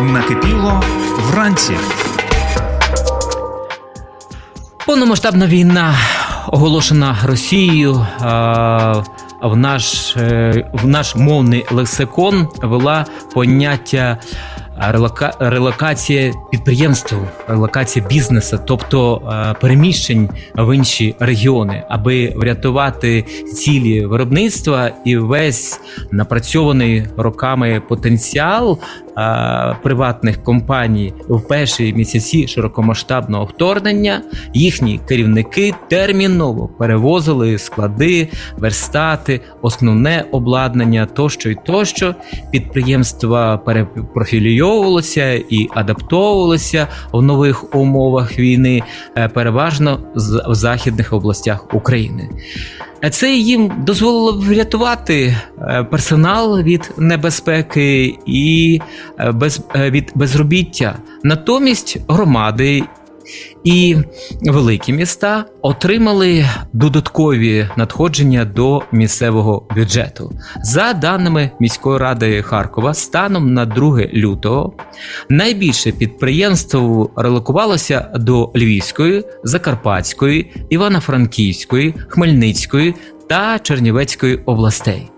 Накипіло вранці. Повномасштабна війна оголошена Росією. а, В наш, е, в наш мовний лексикон вела поняття релока, релокація підприємств, релокація бізнесу, тобто е, переміщень в інші регіони, аби врятувати цілі виробництва і весь напрацьований роками потенціал приватних компаній в перші місяці широкомасштабного вторгнення їхні керівники терміново перевозили склади, верстати, основне обладнання тощо й тощо. Підприємства перепрофілійовувалися і адаптовувалися в нових умовах війни, е, переважно в західних областях України. Це їм дозволило врятувати е, персонал від небезпеки і е, без, е, від безробіття. Натомість громади і великі міста отримали додаткові надходження до місцевого бюджету. За даними міської ради Харкова, станом на 2 лютого найбільше підприємств релокувалося до Львівської, Закарпатської, Івано-Франківської, Хмельницької та Чернівецької областей.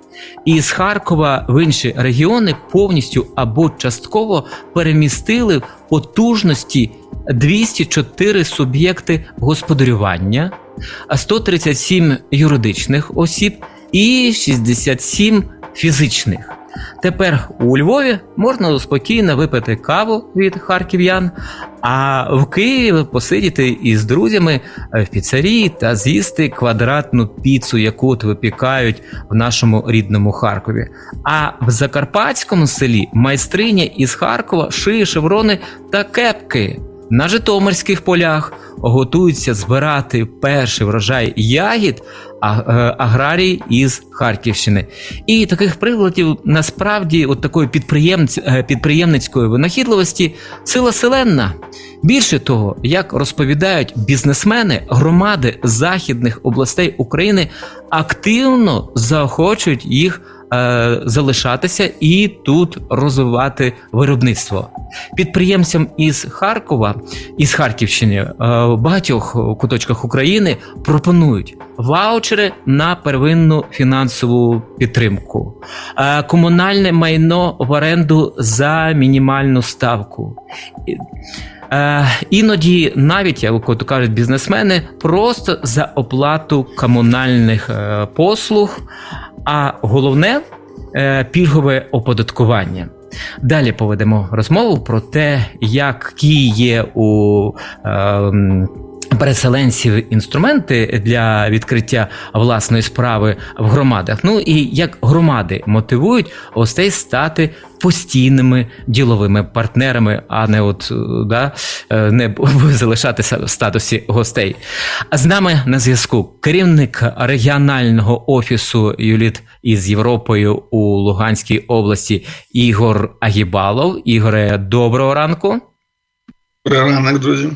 І з Харкова в інші регіони повністю або частково перемістили потужності 204 суб'єкти господарювання, 137 юридичних осіб і 67 фізичних. Тепер у Львові можна спокійно випити каву від харків'ян, а в Києві посидіти із друзями в піцерії та з'їсти квадратну піцу, яку от випікають в нашому рідному Харкові. А в закарпатському селі майстриня із Харкова шиє шеврони та кепки. На Житомирських полях готуються збирати перший врожай ягід е, аграрій із Харківщини. І таких прикладів насправді от такої е, підприємницької винахідливості сила селенна. Більше того, як розповідають бізнесмени, громади західних областей України активно заохочують їх е, залишатися і тут розвивати виробництво. Підприємцям із Харкова, із Харківщини, е, в багатьох куточках України пропонують ваучери на первинну фінансову підтримку, е, комунальне майно в оренду за мінімальну ставку. Е, іноді навіть, як от кажуть бізнесмени, просто за оплату комунальних е, послуг, а головне е, пільгове оподаткування. Далі поведемо розмову про те, які є у е, переселенців інструменти для відкриття власної справи в громадах. Ну і як громади мотивують гостей стати постійними діловими партнерами, а не от е, да, е, не залишатися в статусі гостей. А з нами на зв'язку керівник регіонального офісу Юліт із Європою у Луганській області Ігор Агібалов. Ігоре, доброго ранку. Добрий ранок, друзі.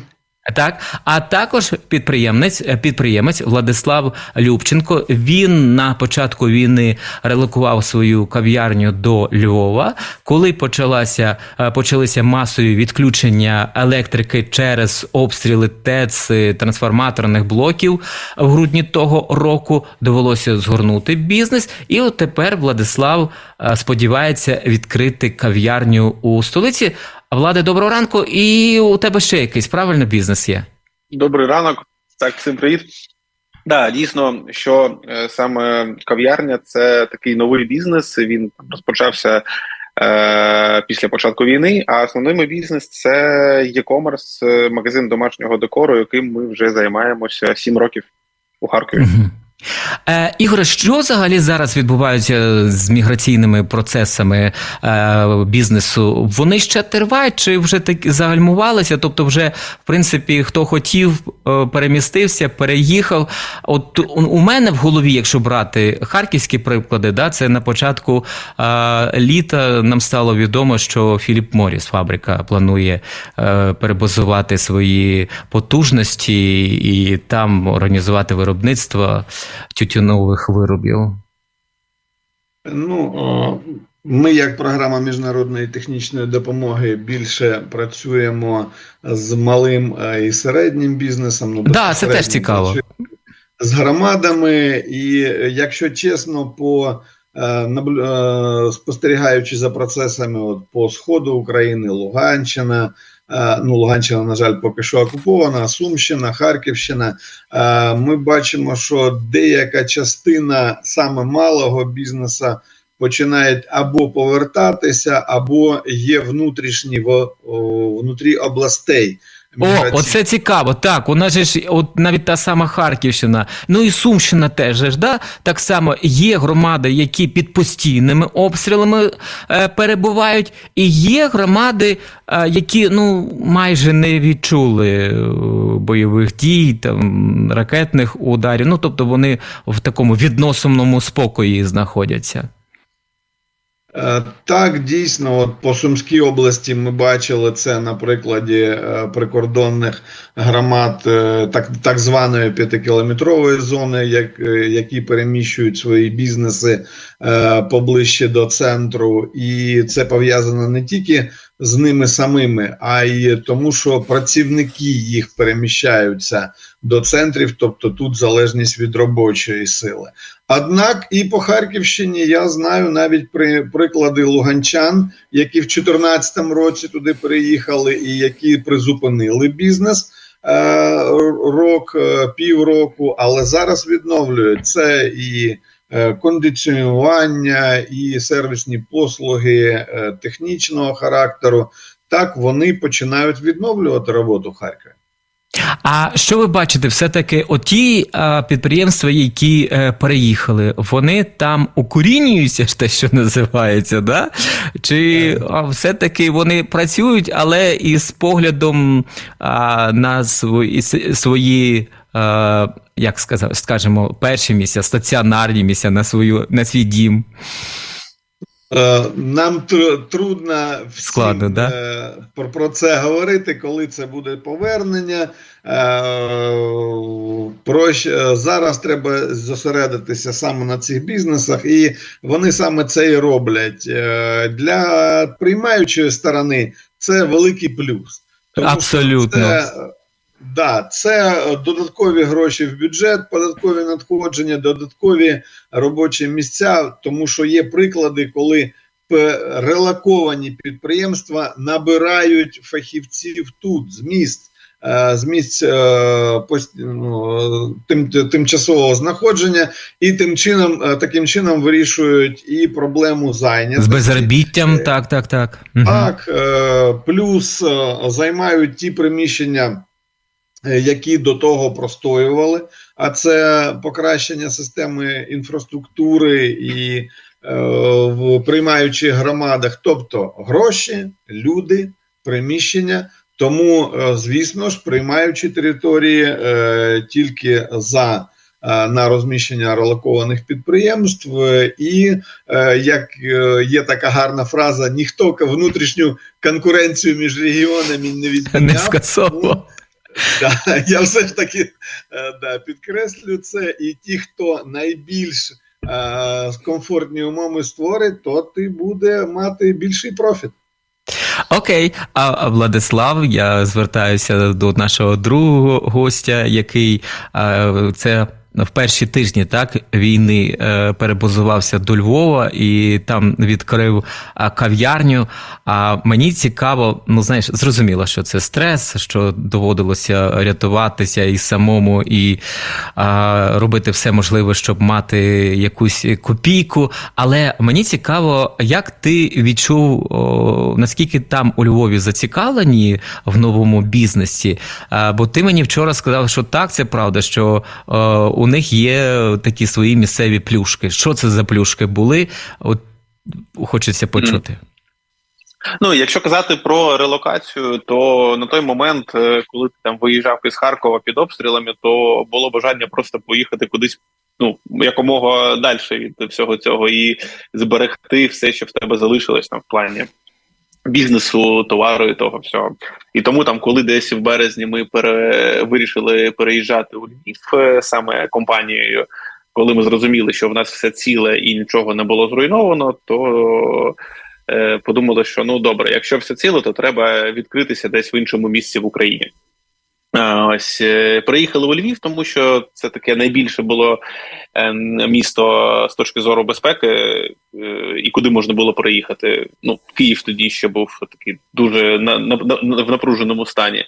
Так, а також підприємець, підприємець Владислав Любченко. Він на початку війни релокував свою кав'ярню до Львова. Коли почалася е, почалися масові відключення електрики через обстріли ТЕЦ е, трансформаторних блоків в грудні того року, довелося згорнути бізнес. І от тепер Владислав е, сподівається відкрити кав'ярню у столиці. Влади, доброго ранку, і у тебе ще якийсь правильно бізнес є. Добрий ранок. Так, всім привіт. Да, дійсно, що е, саме кав'ярня це такий новий бізнес. Він розпочався е, після початку війни. А основний мій бізнес це e-commerce, е, магазин домашнього декору, яким ми вже займаємося 7 років у Харкові. Е, Ігоре, що взагалі зараз відбувається з міграційними процесами е, бізнесу? Вони ще тривають чи вже так загальмувалися? Тобто, вже в принципі хто хотів, е, перемістився, переїхав. От у мене в голові, якщо брати харківські приклади, да, це на початку е, літа нам стало відомо, що Філіп Моріс фабрика планує е, перебазувати свої потужності і там організувати виробництво тютюнових виробів. Ну Ми, як програма міжнародної технічної допомоги, більше працюємо з малим е, і середнім бізнесом. Ну, Да, це теж цікаво. З громадами, і е, якщо чесно, по е, е, спостерігаючи за процесами от, по сходу України, Луганщина. Е, Ну, Луганщина, на жаль, поки що окупована, Сумщина, Харківщина. е, Ми бачимо, що деяка частина саме малого бізнесу починають або повертатися, або є внутрішні о, внутрі областей. О, оце цікаво. Так, у нас же ж от навіть та сама Харківщина, ну і Сумщина теж ж, да? так само є громади, які під постійними обстрілами е, перебувають, і є громади, е, які ну майже не відчули е, бойових дій, там ракетних ударів. Ну тобто вони в такому відносиному спокої знаходяться. Е, Так, дійсно, от по Сумській області ми бачили це на прикладі е, прикордонних громад е, так, так званої п'ятикілометрової зони, як, які переміщують свої бізнеси поближче до центру, і це пов'язано не тільки з ними самими, а й тому, що працівники їх переміщаються до центрів, тобто тут залежність від робочої сили. Однак і по Харківщині я знаю навіть при приклади луганчан, які в 2014 році туди переїхали, і які призупинили бізнес е, рок, е, півроку, але зараз відновлюють це і кондиціонування, і сервісні послуги е, технічного характеру. Так вони починають відновлювати роботу в Харкові. А що ви бачите, все-таки оті підприємства, які е, переїхали, вони там укорінюються, ж те, що називається, да? чи а, все-таки вони працюють, але із поглядом на свої, свої а, як сказав, скажімо, перші місця, стаціонарні місця на, свою, на свій дім. Е, Нам тр- трудно всім, Складно, да? е, про, про це говорити, коли це буде повернення. Е, проще, е, зараз треба зосередитися саме на цих бізнесах, і вони саме це і роблять. Для приймаючої сторони це великий плюс. Тому що Абсолютно. Це, да, це додаткові гроші в бюджет, податкові надходження, додаткові робочі місця, тому що є приклади, коли релоковані підприємства набирають фахівців тут з міст. е, З місць е, ну, тим, тимчасового знаходження, і тим чином е, таким чином вирішують і проблему З безробіттям, так, так, так. Так, е, плюс е, займають ті приміщення, е, які до того простоювали, а це покращення системи інфраструктури і е, в приймаючих громадах, тобто гроші, люди, приміщення. Тому, е, звісно ж, приймаючи території е, тільки за е, на розміщення релокованих підприємств, е, і е, як е, є така гарна фраза, ніхто внутрішню конкуренцію між регіонами не Не скасовував. Да, я все ж таки е, да, підкреслю це. І ті, хто найбільш е, комфортні умови створить, то ти буде мати більший профіт. Окей, а Владислав, я звертаюся до нашого другого гостя, який е, це в перші тижні так війни е, перебазувався до Львова і там відкрив а, кав'ярню. А мені цікаво, ну знаєш, зрозуміло, що це стрес, що доводилося рятуватися і самому, і а, робити все можливе, щоб мати якусь копійку. Але мені цікаво, як ти відчув, о, наскільки там у Львові зацікавлені в новому бізнесі? А, бо ти мені вчора сказав, що так, це правда, що о, у них є такі свої місцеві плюшки. Що це за плюшки були? От хочеться почути. Ну, якщо казати про релокацію, то на той момент, е, коли ти там виїжджав із Харкова під обстрілами, то було бажання просто поїхати кудись. Ну, якомога далі від всього цього і зберегти все, що в тебе залишилось там в плані бізнесу, товару і того всього. І тому там, коли десь в березні ми пере... вирішили переїжджати у Львів е, саме компанією, коли ми зрозуміли, що в нас все ціле і нічого не було зруйновано, то е, подумали, що ну добре, якщо все ціле, то треба відкритися десь в іншому місці в Україні. Ось е, приїхали у Львів, тому що це таке найбільше було е, місто з точки зору безпеки, і куди можна було проїхати. Ну, Київ тоді ще був такий дуже на, на, на в напруженому стані.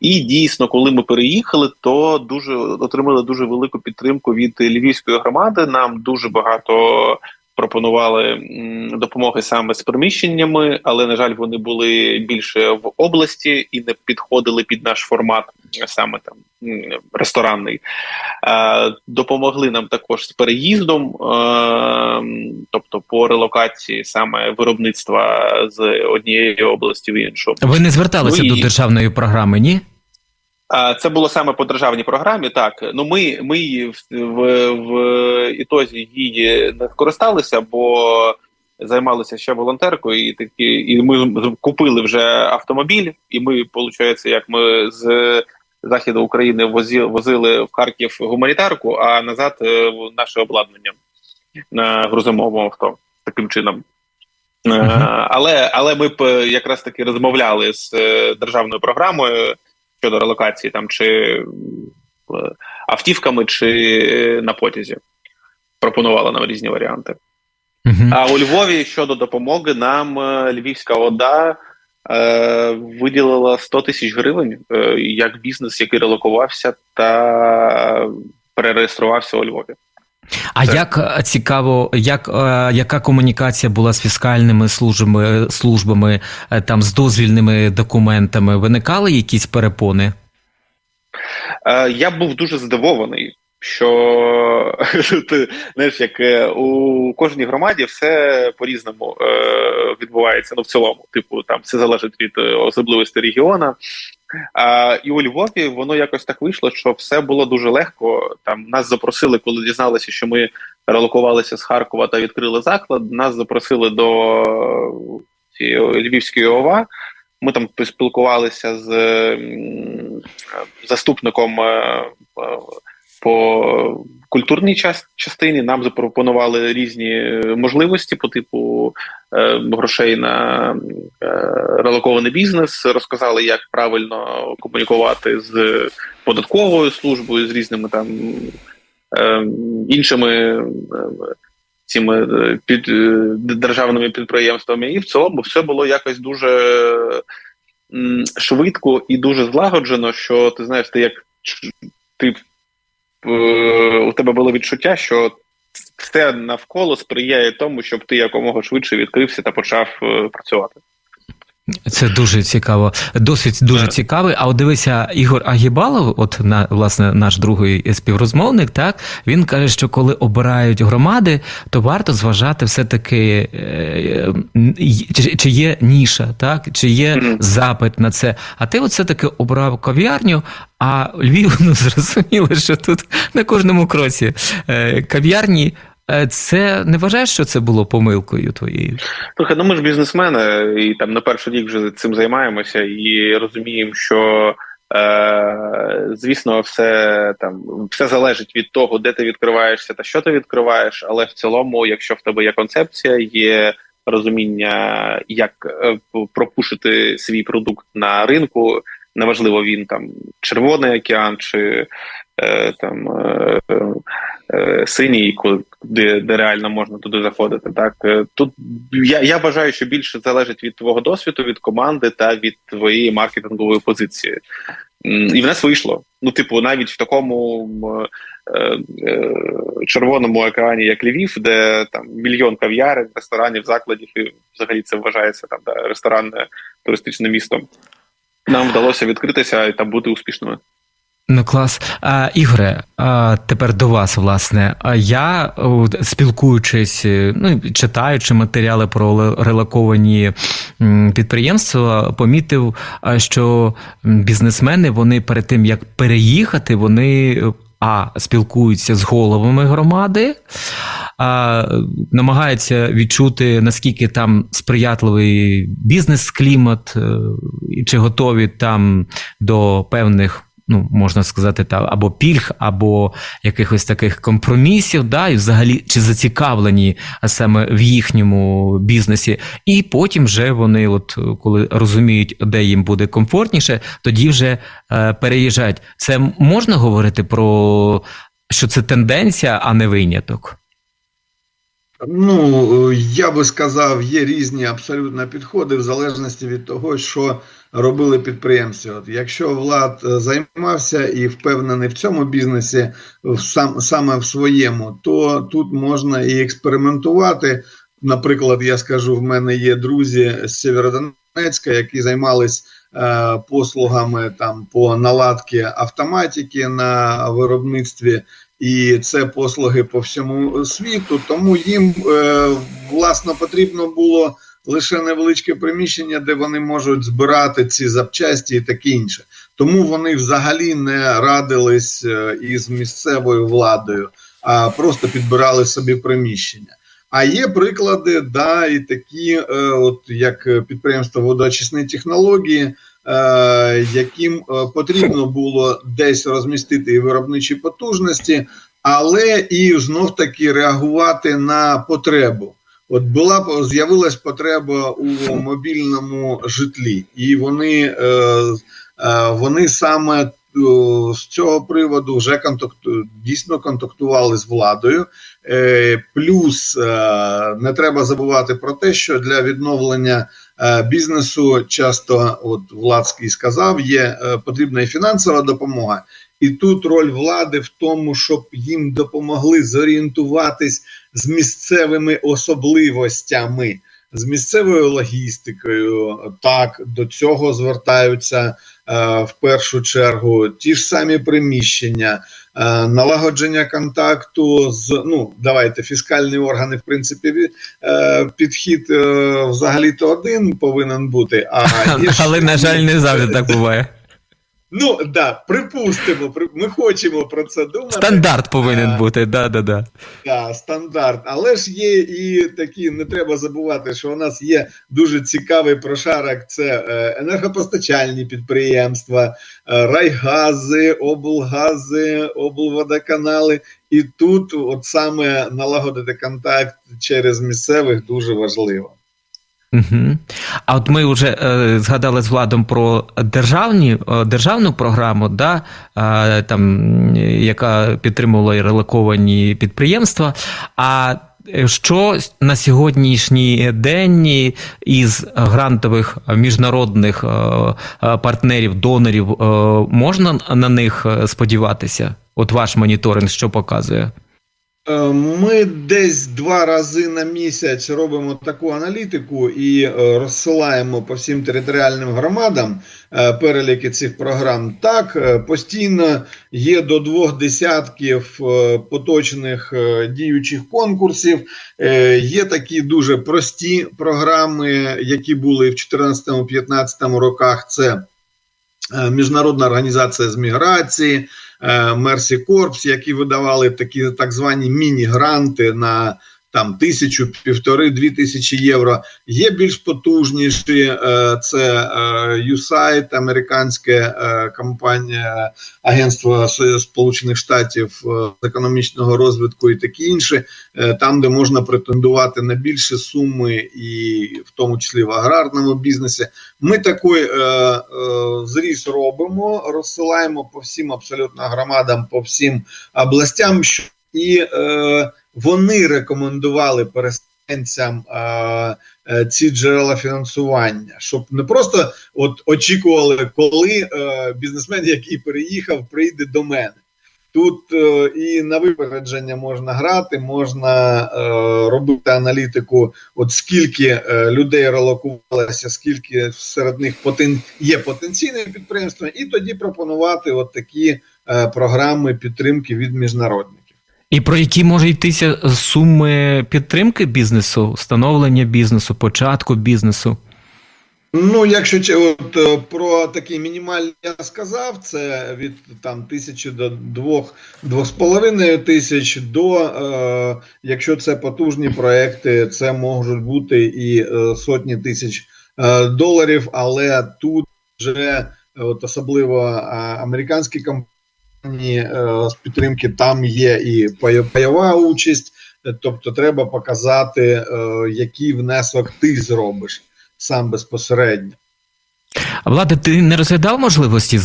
І дійсно, коли ми переїхали, то дуже отримали дуже велику підтримку від львівської громади. Нам дуже багато пропонували допомоги саме з приміщеннями, але на жаль, вони були більше в області і не підходили під наш формат, саме там ресторанний. Е, допомогли нам також з переїздом, е, тобто по релокації саме виробництва з однієї області в іншу. Ви не зверталися Ну, і- до державної програми, ні? А, Це було саме по державній програмі. Так ну ми, ми її в, в, в ітозі її не скористалися, бо займалися ще волонтеркою, і такі, і ми купили вже автомобіль, і ми, виходить, як ми з заходу України возі, возили в Харків гуманітарку, а назад е, наше обладнання на грузомовому авто таким чином. Е, Мгм. Але але ми б е, якраз таки розмовляли з е, державною програмою щодо релокації, там чи е, автівками, чи е, на потязі. Пропонувала нам різні варіанти. Угу. А у Львові щодо допомоги, нам е, Львівська ОДА е, виділила 100 тисяч гривень е, як бізнес, який релокувався та перереєструвався у Львові. А Так. як е, цікаво, як, е, яка комунікація була з фіскальними службами, службами е, там з дозвільними документами? Виникали якісь перепони? Е, я був дуже здивований, що ти знаєш, як у кожній громаді все по-різному е, відбувається. Ну, в цілому, типу, там все залежить від особливостей регіону. І у Львові воно якось так вийшло, що все було дуже легко. Там нас запросили, коли дізналися, що ми релокувалися з Харкова та відкрили заклад. Нас запросили до цієї Львівської ОВА. Ми там поспілкувалися з заступником е, е, по культурній час- частині. Нам запропонували різні е, можливості по типу е, грошей на е, релокований бізнес. Розказали, як правильно комунікувати з податковою службою, з різними там е, іншими. Цими під державними підприємствами, і в цілому все було якось дуже швидко і дуже злагоджено, що ти знаєш, ти як ти у тебе було відчуття, що все навколо сприяє тому, щоб ти якомога швидше відкрився та почав е, працювати. Це дуже цікаво. Досвід дуже Так. цікавий. А от дивися, Ігор Агібалов, от на власне наш другий співрозмовник, так він каже, що коли обирають громади, то варто зважати все-таки, е, чи, є ніша, так чи є запит на це. А ти от все-таки обрав кав'ярню. А Львів, ну зрозуміло, що тут на кожному кроці е, кав'ярні. Е, Це не вважаєш, що це було помилкою твоєю? Слухай, ну ми ж бізнесмени, і там на перший рік вже цим займаємося і розуміємо, що е, звісно, все там все залежить від того, де ти відкриваєшся та що ти відкриваєш. Але в цілому, якщо в тебе є концепція, є розуміння, як е, пропушити свій продукт на ринку. Неважливо, він там червоний океан чи там е, е, синій, де, де реально можна туди заходити. Так Е, тут я, я вважаю, що більше залежить від твого досвіду, від команди та від твоєї маркетингової позиції. І в нас вийшло. Ну, типу, навіть в такому е, е, червоному екрані, як Львів, де там мільйон кав'ярень, ресторанів, закладів, і взагалі це вважається там да, ресторанне туристичне місто. Нам вдалося відкритися та бути успішними. Ну, клас. А, Ігоре, а, тепер до вас, власне. А я, спілкуючись, е, ну, читаючи матеріали про м, підприємства, помітив, що бізнесмени вони перед тим як переїхати, вони а спілкуються з головами громади. А, намагаються відчути наскільки там сприятливий бізнес-клімат, е, чи готові там до певних ну можна сказати, та або пільг, або якихось таких компромісів, да, і взагалі чи зацікавлені саме в їхньому бізнесі, і потім вже вони, от коли розуміють, де їм буде комфортніше, тоді вже е, переїжджають. Це можна говорити про що це тенденція, а не виняток. Ну, е, я би сказав, є різні абсолютно підходи в залежності від того, що робили підприємці. От якщо влад е, займався і впевнений в цьому бізнесі, в сам саме в своєму, то тут можна і експериментувати. Наприклад, я скажу, в мене є друзі з Сєвєродонецька, які займались е, послугами там по наладці автоматики на виробництві. І це послуги по всьому світу, тому їм е, власно потрібно було лише невеличке приміщення, де вони можуть збирати ці запчасті і таке інше. Тому вони взагалі не радились е, із місцевою владою, а просто підбирали собі приміщення. А є приклади, да, і такі, е, от як підприємство водоочисні технології, е, яким е, потрібно було десь розмістити і виробничі потужності, але і знов таки реагувати на потребу. От була з'явилась потреба у мобільному житлі, і вони, е, е, вони саме е, з цього приводу вже контакту, дійсно контактували з владою. Плюс не треба забувати про те, що для відновлення бізнесу часто, от Владський сказав, є потрібна і фінансова допомога. І тут роль влади в тому, щоб їм допомогли зорієнтуватись з місцевими особливостями, з місцевою логістикою. Так, до цього звертаються е, в першу чергу ті ж самі приміщення, е, налагодження контакту з ну давайте фіскальні органи, в принципі, е, підхід е, взагалі-то один повинен бути. А є ж- Але, на жаль, не завжди так буває. Ну да, припустимо, при- ми хочемо про це думати. Стандарт повинен А. бути, да, да, да. Да, стандарт. Але ж є і такі, не треба забувати, що у нас є дуже цікавий прошарок: це е, енергопостачальні підприємства, е, райгази, облгази, облводоканали. І тут, от саме налагодити контакт через місцевих дуже важливо. Угу. А от ми вже е, згадали з владом про державні, е, державну програму, да, е, там, яка підтримувала і релоковані підприємства. А що на сьогоднішній день із грантових міжнародних е, е, партнерів, донорів, е, можна на них сподіватися? От ваш моніторинг що показує? Е, Ми десь два рази на місяць робимо таку аналітику і е, розсилаємо по всім територіальним громадам е, переліки цих програм. Так, постійно є до двох десятків поточних діючих конкурсів. Є такі дуже прості програми, які були в 2014-2015 роках. Це Міжнародна організація з міграції. Мерсі Корпс, які видавали такі так звані міні-гранти на там тисячу, півтори, дві тисячі євро. Є більш потужніші. е, Це е, USAID, американська е, компанія, агентство Сполучених Штатів е, з економічного розвитку і такі інші, е, там, де можна претендувати на більші суми, і в тому числі в аграрному бізнесі. Ми такий е, е, зріз робимо, розсилаємо по всім абсолютно громадам, по всім областям, і е, вони рекомендували переселенцям е, ці джерела фінансування, щоб не просто от очікували, коли е, бізнесмен, який переїхав, прийде до мене. Тут е, і на випередження можна грати, можна е, робити аналітику, от скільки е, людей релокувалося, скільки серед них потен... є потенційне підприємство, і тоді пропонувати от такі е, програми підтримки від міжнародників. І про які може йтися суми підтримки бізнесу, становлення бізнесу, початку бізнесу? Ну, якщо от, е, про такі мінімальні я сказав, це від там тисячі до двох, двох з половиною тисяч до, е, якщо це потужні проекти, це можуть бути і е, сотні тисяч е, доларів, але тут вже от особливо а, американські компанії е, з підтримки, там є і пайова участь, е, тобто треба показати, е, який внесок ти зробиш сам безпосередньо. А Влади, ти не розглядав можливості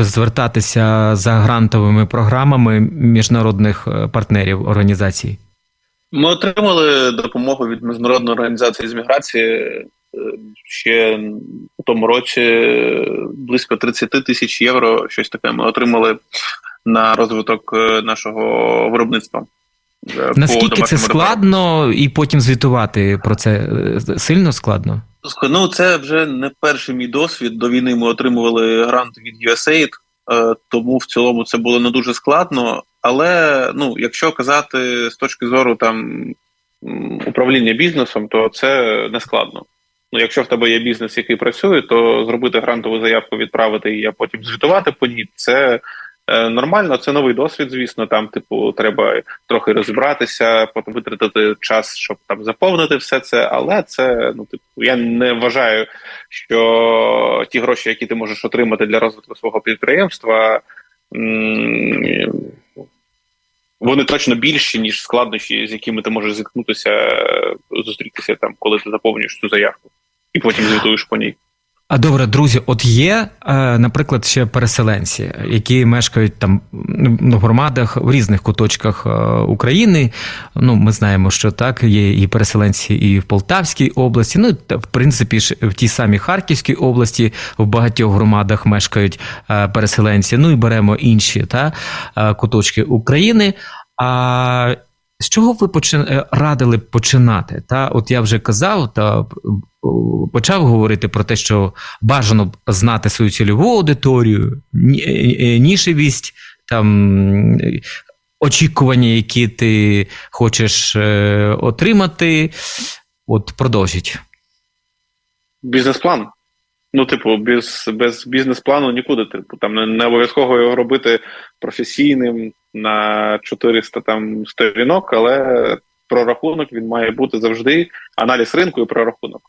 звертатися за грантовими програмами міжнародних партнерів організацій? Ми отримали допомогу від міжнародної організації з міграції ще у тому році близько 30 тисяч євро. Щось таке ми отримали на розвиток е, нашого виробництва. е, Наскільки це складно, і потім звітувати про це е, сильно складно? Ну, це вже не перший мій досвід. До війни ми отримували грант від USAID, тому в цілому це було не дуже складно. Але ну, якщо казати з точки зору там управління бізнесом, то це не складно. Ну, якщо в тебе є бізнес, який працює, то зробити грантову заявку, відправити її, а потім звітувати по ній, це нормально. Це новий досвід, звісно. Там, типу, треба трохи розібратися, потім витратити час, щоб там заповнити все це. Але це ну, типу, я не вважаю, що ті гроші, які ти можеш отримати для розвитку свого підприємства, вони точно більші, ніж складнощі, з якими ти можеш зіткнутися, е, зустрітися там, коли ти заповнюєш цю заявку, і потім звітуєш по ній. А добре, друзі, от є, е, наприклад, ще переселенці, які мешкають там ну, в громадах в різних куточках е, України. Ну, ми знаємо, що так, є і переселенці і в Полтавській області. Ну, в принципі, ж в тій самій Харківській області в багатьох громадах мешкають е, переселенці. Ну і беремо інші та, куточки України. А з чого ви почи- е, радили б починати? Та от я вже казав, та почав говорити про те, що бажано б знати свою цільову аудиторію, е, е, нішевість, там очікування, які ти хочеш отримати. От продовжіть. Бізнес-план. Ну, типу, без, без бізнес-плану нікуди. Типу, там не, не обов'язково його робити професійним на 400 там сторінок, але прорахунок він має бути завжди. Аналіз ринку і прорахунок.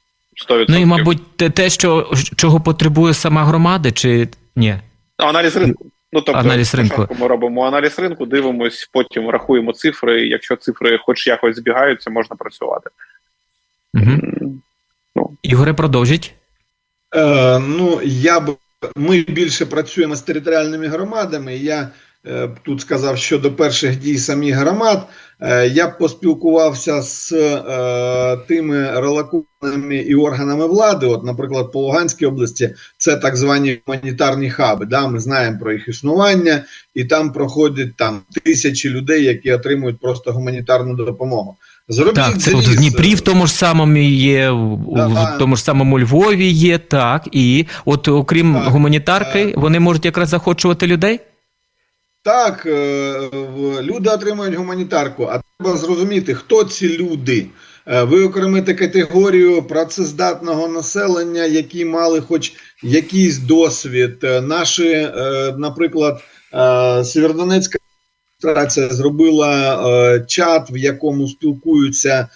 100%. Ну і, мабуть, те, те, що чого потребує сама громада, чи ні? Аналіз ринку. Ну, тобто, Аналіз ринку. ми робимо аналіз ринку, дивимось, потім рахуємо цифри. і Якщо цифри хоч якось збігаються, можна працювати. Угу. М, Ігоре, продовжіть. Е, ну, я б ми більше працюємо з територіальними громадами. Я тут сказав щодо перших дій самих громад. Е, я б поспілкувався з е, тими релокованими і органами влади. От, наприклад, по Луганській області це так звані гуманітарні хаби. Да, ми знаємо про їх існування, і там проходять там тисячі людей, які отримують просто гуманітарну допомогу. Зробіть Так, це от в Дніпрі в тому ж самому є, в, в тому ж самому Львові є, так. І от окрім Так, гуманітарки, е. вони можуть якраз захочувати людей? Так, е, люди отримують гуманітарку, а треба зрозуміти, хто ці люди. Е, Ви окремите категорію працездатного населення, які мали хоч якийсь досвід. Е, Наші, наприклад, Сєвєродонецька адміністрація зробила чат, в якому спілкуються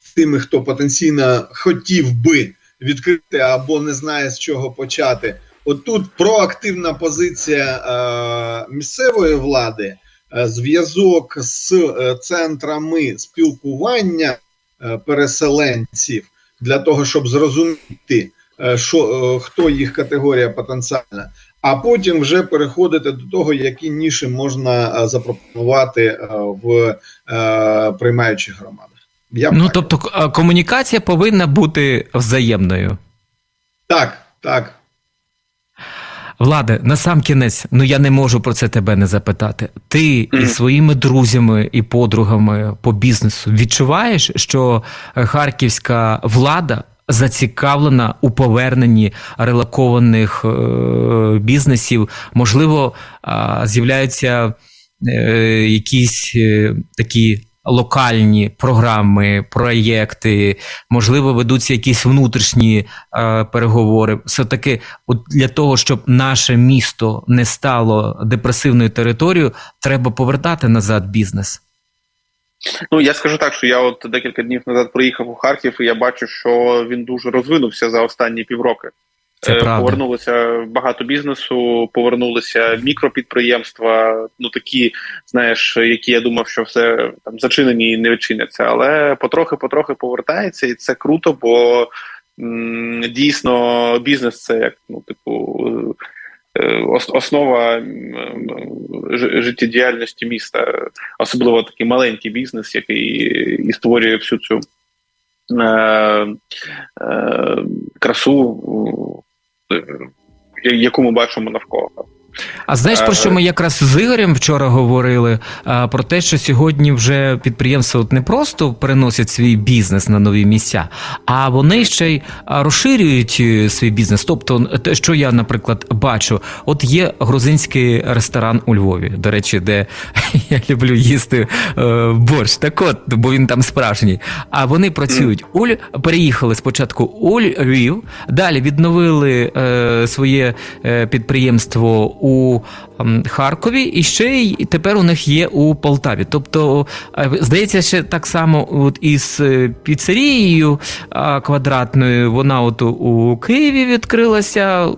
з тими, хто потенційно хотів би відкрити або не знає з чого почати. От тут проактивна позиція е, місцевої влади, е, зв'язок з е, центрами спілкування е, переселенців для того, щоб зрозуміти, е, що, е, хто їх категорія потенціальна, а потім вже переходити до того, які ніші можна е, запропонувати е, в е, приймаючих громадах. Я Ну так. тобто комунікація повинна бути взаємною. так, так. Владе, на сам кінець, ну я не можу про це тебе не запитати. Ти Мгм. із своїми друзями і подругами по бізнесу відчуваєш, що е, харківська влада зацікавлена у поверненні релокованих е, бізнесів? Можливо, з'являються е, якісь такі. Локальні програми, проєкти, можливо, ведуться якісь внутрішні е, переговори. Все таки, от для того, щоб наше місто не стало депресивною територією, треба повертати назад бізнес. Ну я скажу так, що я от декілька днів назад приїхав у Харків, і я бачу, що він дуже розвинувся за останні півроки. Це Е, правда. Повернулося багато бізнесу, повернулися мікропідприємства, ну такі, знаєш, які я думав, що все там зачинені і не відчиняться. Але потрохи-потрохи повертається, і це круто, бо м, дійсно бізнес це як ну, типу. е, Основа життєдіяльності міста, особливо такий маленький бізнес, який і створює всю цю е, е, красу, е, яку ми бачимо навколо. А знаєш про що Е, ми якраз з Ігорем вчора говорили? Про те, що сьогодні вже підприємства от не просто переносять свій бізнес на нові місця, а вони ще й розширюють е, свій бізнес. Тобто, те, що я, наприклад, бачу, от є грузинський ресторан у Львові, до речі, де я люблю їсти е, борщ. Так от, бо він там справжній. А вони працюють у переїхали спочатку у Львів, далі відновили своє підприємство у Харкові, і ще й тепер у них є у Полтаві. Тобто, е, здається, ще так само от із е, піцерією квадратною, вона от у- Києві відкрилася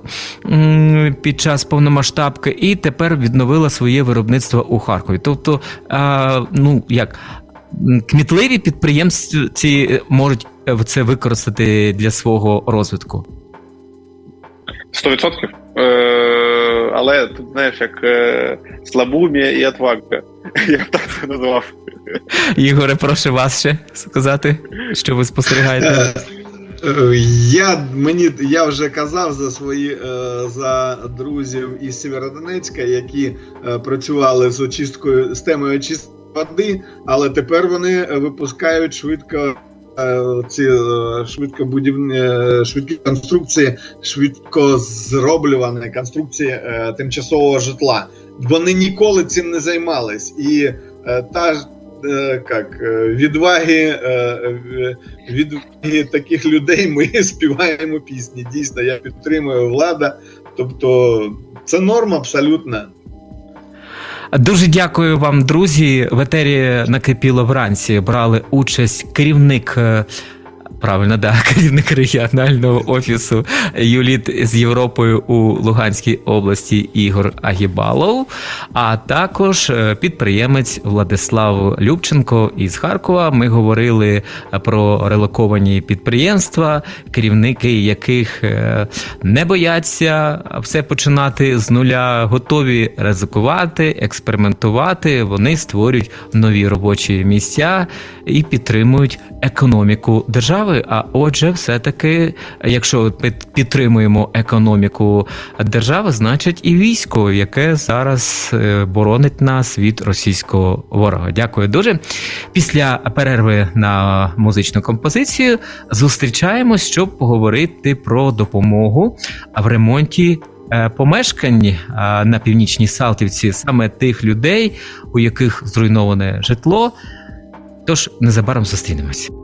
під час повномасштабки, і тепер відновила своє виробництво у Харкові. Тобто, ну як. Кмітливі підприємці можуть е, це використати для свого розвитку. Сто відсотків. Е, але тут, знаєш, як е, слабумія і отвага. Я б так це назвав. Ігоре, прошу вас ще сказати, що ви спостерігаєте. Е, Я мені я вже казав за свої е, за друзів із Сєвєродонецька, які е, працювали з очисткою з темою очистки води, але тепер вони випускають швидко. Е, Ці е, швидко будівні е, швидкі конструкції, швидко зроблювані конструкції тимчасового житла. Вони ніколи цим не займались, і та ж як відваги е, е, від таких людей ми співаємо пісні. Дійсно, я підтримую влада. Тобто, це норма абсолютно. Дуже дякую вам, друзі. В етері накипіло вранці. Брали участь керівник. Е, Правильно, да, керівник регіонального офісу Юліт з Європою у Луганській області Ігор Агібалов, а також е, підприємець Владислав Любченко із Харкова. Ми говорили про релоковані підприємства, керівники яких е, не бояться все починати з нуля, готові ризикувати, експериментувати. Вони створюють нові робочі місця і підтримують економіку держави. А отже, все-таки, якщо підтримуємо економіку держави, значить і військо, яке зараз е, боронить нас від російського ворога. Дякую дуже. Після перерви на музичну композицію зустрічаємось, щоб поговорити про допомогу в ремонті. е, Помешкань на північній Салтівці саме тих людей, у яких зруйноване житло. Тож незабаром зустрінемось.